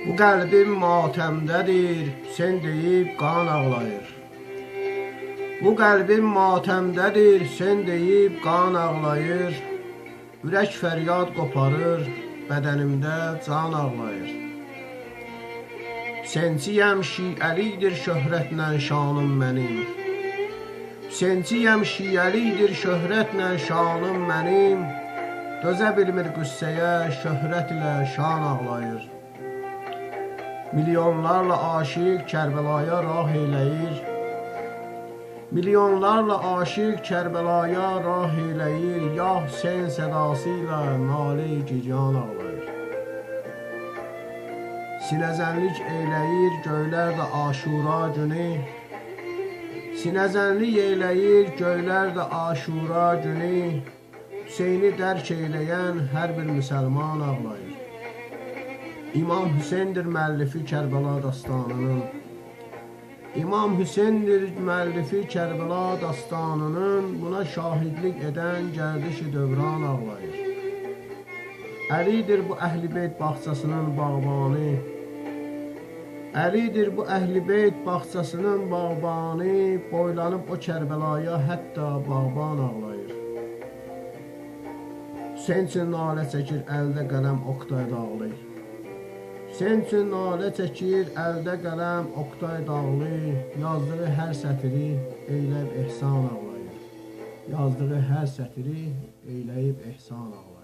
Bu qəlbim matəmdədir, sen deyib qan ağlayır. Bu qəlbim matəmdədir, sen deyib qan ağlayır. Ürək fəryad qoparır, bədənimdə can ağlayır. Senciyəm şiəlidir şöhrətlə şanım mənim. Senciyəm şiəlidir şöhrətlə şanım mənim. Dözə bilmir qüssəyə, şöhrət ilə şan ağlayır. Milyonlarla aşiq Kərbəlaya rah eləyir. Milyonlarla aşiq Kərbəlaya rah eləyir. Yah sen sədası ilə nalə gican ağlayır. Sinəzənlik eyləyir göylər də Aşura günü. Sinəzənlik eyləyir göylər də Aşura günü. Hüseyni dərk eyləyən hər bir müsəlman ağlayır. İmam Hüseyndir müəllifi Kərbəla dastanının. İmam Hüseyndir müəllifi Kərbəla dastanının buna şahidlik edən gərdişi dövran ağlayır. Əlidir bu Əhlibeyt bağçasının bağbanı. Əlidir bu Əhlibeyt bağçasının bağbanı, boylanıb o Kərbəlaya hətta bağban ağlayır. Hüseyn üçün nalə çəkir əldə qələm Oqtay dağlı. Sen üçün nalə çəkir, əldə qələm, oqtay dağlı, yazdığı hər sətiri eyləyib ehsan ağlayır. Yazdığı hər sətiri eyləyib ehsan ağlayır.